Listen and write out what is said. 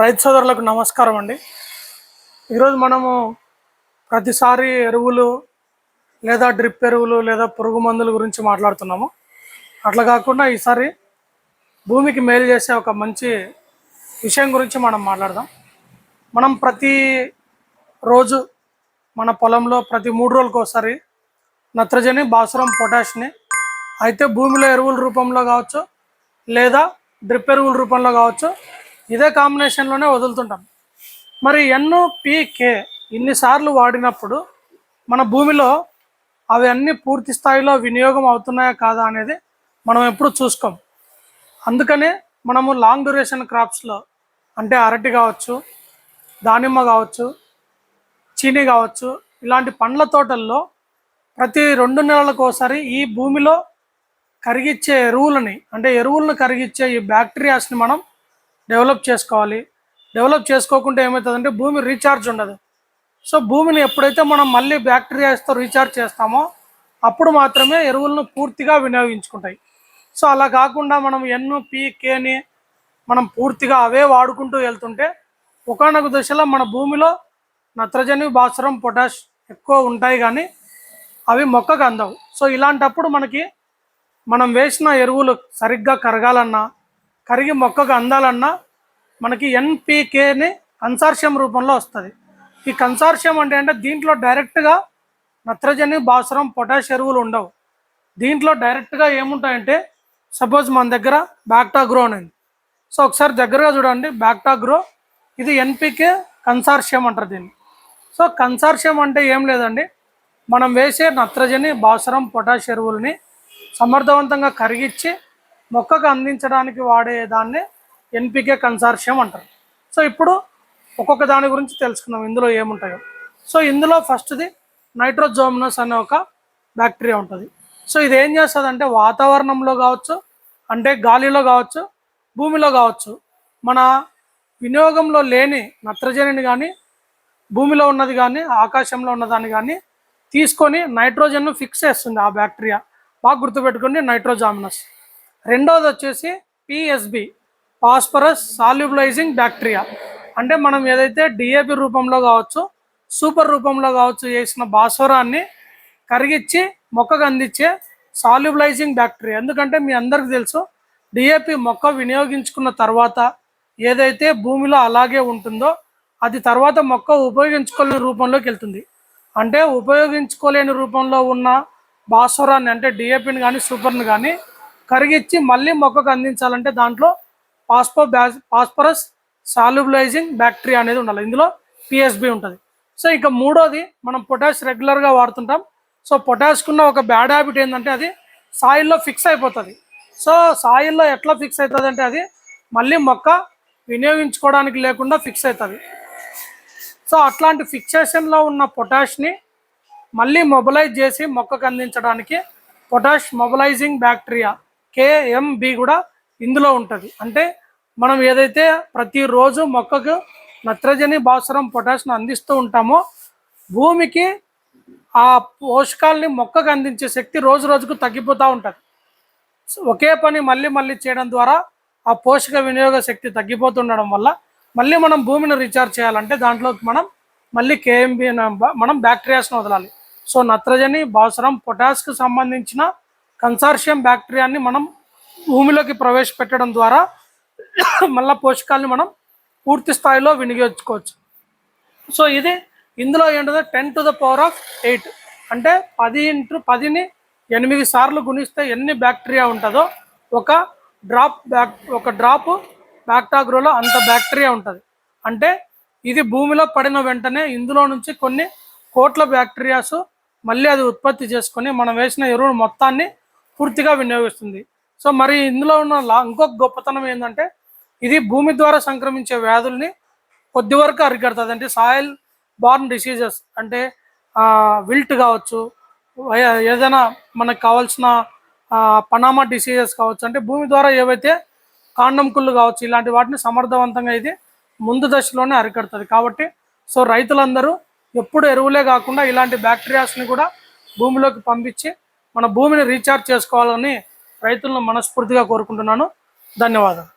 రైతు సోదరులకు నమస్కారం అండి. ఈరోజు మనము ప్రతిసారి ఎరువులు లేదా డ్రిప్ ఎరువులు లేదా పురుగు మందుల గురించి మాట్లాడుతున్నాము. అట్లా కాకుండా ఈసారి భూమికి మేలు చేసే ఒక మంచి విషయం గురించి మనం మాట్లాడదాం. మనం ప్రతి రోజు మన పొలంలో ప్రతి మూడు రోజులకు ఒకసారి నత్రజని భాస్వరం పొటాష్ని అయితే భూమిలో ఎరువుల రూపంలో కావచ్చు లేదా డ్రిప్ ఎరువుల రూపంలో కావచ్చు ఇదే కాంబినేషన్లోనే వదులుతుంటాం. మరి ఎన్నో పీకే ఇన్నిసార్లు వాడినప్పుడు మన భూమిలో అవి అన్నీ పూర్తి స్థాయిలో వినియోగం అవుతున్నాయా కాదా అనేది మనం ఎప్పుడు చూసుకోం. అందుకనే మనము లాంగ్ డ్యూరేషన్ క్రాప్స్లో అంటే అరటి కావచ్చు దానిమ్మ కావచ్చు చీని కావచ్చు ఇలాంటి పండ్ల తోటల్లో ప్రతి రెండు నెలలకు ఒకసారి ఈ భూమిలో కరిగిచ్చే ఎరువులని అంటే ఎరువులను కరిగిచ్చే ఈ బ్యాక్టీరియాస్ని మనం డెవలప్ చేసుకోవాలి. డెవలప్ చేసుకోకుండా ఏమవుతుందంటే భూమి రీఛార్జ్ ఉండదు. సో భూమిని ఎప్పుడైతే మనం మళ్ళీ బ్యాక్టీరియాస్తో రీఛార్జ్ చేస్తామో అప్పుడు మాత్రమే ఎరువులను పూర్తిగా వినియోగించుకుంటాయి. సో అలా కాకుండా మనం ఎన్ను పీకేని మనం పూర్తిగా అవే వాడుకుంటూ వెళ్తుంటే ఒకనొక దశలో మన భూమిలో నత్రజని భాస్వరం పొటాష్ ఎక్కువ ఉంటాయి కానీ అవి మొక్కకు అందవు. సో ఇలాంటప్పుడు మనకి మనం వేసిన ఎరువులు సరిగ్గా కరగాలన్నా కరిగి మొక్కకు అందాలన్నా మనకి ఎన్పికేని కన్సార్షియం రూపంలో వస్తుంది. ఈ కన్సార్షియం అంటే అంటే దీంట్లో డైరెక్ట్గా నత్రజని భాస్వరం పొటాష్ ఎరువులు ఉండవు. దీంట్లో డైరెక్ట్గా ఏముంటాయంటే సపోజ్ మన దగ్గర బ్యాక్టాగ్రో అనేది సో ఒకసారి దగ్గరగా చూడండి బ్యాక్టాగ్రో ఇది ఎన్పికే కన్సార్షియం అంటారు దీన్ని. సో కన్సార్షియం అంటే ఏం లేదండి మనం వేసే నత్రజని భాస్వరం పొటాష్ ఎరువులని సమర్థవంతంగా కరిగించి మొక్కకు అందించడానికి వాడే దాన్ని ఎన్పికే కన్సార్షియం అంటారు. సో ఇప్పుడు ఒక్కొక్క దాని గురించి తెలుసుకుందాం ఇందులో ఏముంటాయో. సో ఇందులో ఫస్ట్ది నైట్రోజోమినస్ అనే ఒక బ్యాక్టీరియా ఉంటుంది. సో ఇది ఏం చేస్తుంది అంటే వాతావరణంలో కావచ్చు అంటే గాలిలో కావచ్చు భూమిలో కావచ్చు మన వినియోగంలో లేని నత్రజనిని కానీ భూమిలో ఉన్నది కానీ ఆకాశంలో ఉన్నదాన్ని కానీ తీసుకొని నైట్రోజన్ను ఫిక్స్ చేస్తుంది ఆ బ్యాక్టీరియా. బాగా గుర్తుపెట్టుకోండి నైట్రోజామినస్. రెండోది వచ్చేసి పిఎస్బి ఫాస్ఫరస్ సాల్యుబలైజింగ్ బ్యాక్టీరియా అంటే మనం ఏదైతే డిఏపి రూపంలో కావచ్చు సూపర్ రూపంలో కావచ్చు చేసిన భాస్వరాన్ని కరిగించి మొక్కకు అందించే సాల్యుబలైజింగ్ బ్యాక్టీరియా ఎందుకంటే మీ అందరికి తెలుసు డిఏపి మొక్క వినియోగించుకున్న తర్వాత ఏదైతే భూమిలో అలాగే ఉంటుందో అది తర్వాత మొక్క ఉపయోగించుకోలేని రూపంలోకి వెళ్తుంది. అంటే ఉపయోగించుకోలేని రూపంలో ఉన్న భాస్వరాన్ని అంటే డిఏపిని కానీ సూపర్ని కానీ కరిగించి మళ్ళీ మొక్కకు అందించాలంటే దాంట్లో పాస్పో పాస్పరస్ సాల్యుబలైజింగ్ బ్యాక్టీరియా అనేది ఉండాలి. ఇందులో పిఎస్బి ఉంటుంది. సో ఇక మూడోది మనం పొటాష్ రెగ్యులర్గా వాడుతుంటాం. సో పొటాష్కున్న ఒక బ్యాడ్ హ్యాబిట్ ఏంటంటే అది సాయిల్లో ఫిక్స్ అయిపోతుంది. సో సాయిల్లో ఎట్లా ఫిక్స్ అవుతుంది అంటే అది మళ్ళీ మొక్క వినియోగించుకోవడానికి లేకుండా ఫిక్స్ అవుతుంది సో అట్లాంటి ఫిక్సేషన్లో ఉన్న పొటాష్ని మళ్ళీ మొబలైజ్ చేసి మొక్కకు అందించడానికి పొటాష్ మొబలైజింగ్ బ్యాక్టీరియా కేఎంబి కూడా ఇందులో ఉంటుంది. అంటే మనం ఏదైతే ప్రతిరోజు మొక్కకు నత్రజని భాస్వరం పొటాషియం అందిస్తూ ఉంటామో భూమికి ఆ పోషకాలని మొక్కకు అందించే శక్తి రోజు రోజుకు తగ్గిపోతూ ఉంటుంది. ఒకే పని మళ్ళీ మళ్ళీ చేయడం ద్వారా ఆ పోషక వినియోగ శక్తి తగ్గిపోతుండడం వల్ల మళ్ళీ మనం భూమిని రీఛార్జ్ చేయాలంటే దాంట్లో మనం మళ్ళీ కేఎంబి మనం బ్యాక్టీరియాస్ని వదలాలి. సో నత్రజని భాస్వరం పొటాస్కి సంబంధించిన కన్సార్షియం బ్యాక్టీరియాని మనం భూమిలోకి ప్రవేశపెట్టడం ద్వారా మళ్ళీ పోషకాలని మనం పూర్తి స్థాయిలో వినియోగించుకోవచ్చు. సో ఇది ఇందులో ఏంటంటే ten to the power of eight. అంటే పది ఇంటూ పదిని ఎనిమిది సార్లు గుణిస్తే ఎన్ని బ్యాక్టీరియా ఉంటుందో ఒక డ్రాప్ బ్యాక్ ఒక డ్రాప్ బ్యాక్టాగ్రోలో అంత బ్యాక్టీరియా ఉంటుంది. అంటే ఇది భూమిలో పడిన వెంటనే ఇందులో నుంచి కొన్ని కోట్ల బ్యాక్టీరియాస్ మళ్ళీ అది ఉత్పత్తి చేసుకొని మనం వేసిన ఎరువు మొత్తాన్ని పూర్తిగా వినియోగిస్తుంది. సో మరి ఇందులో ఉన్న లా ఇంకొక గొప్పతనం ఏంటంటే ఇది భూమి ద్వారా సంక్రమించే వ్యాధుల్ని కొద్ది వరకు అరికడుతుంది. అంటే సాయిల్ బార్న్ డిసీజెస్ అంటే విల్ట్ కావచ్చు ఏదైనా మనకు కావాల్సిన పనామా డిసీజెస్ కావచ్చు. అంటే భూమి ద్వారా ఏవైతే కాండం కుళ్ళు కావచ్చు ఇలాంటి వాటిని సమర్థవంతంగా ఇది ముందు దశలోనే అరికడుతుంది. కాబట్టి సో రైతులందరూ ఎప్పుడు ఎరువులే కాకుండా ఇలాంటి బ్యాక్టీరియాస్ని కూడా భూమిలోకి పంపించి మన భూమిని రీఛార్జ్ చేసుకోవాలని రైతులను మనస్ఫూర్తిగా కోరుకుంటున్నాను. ధన్యవాదాలు.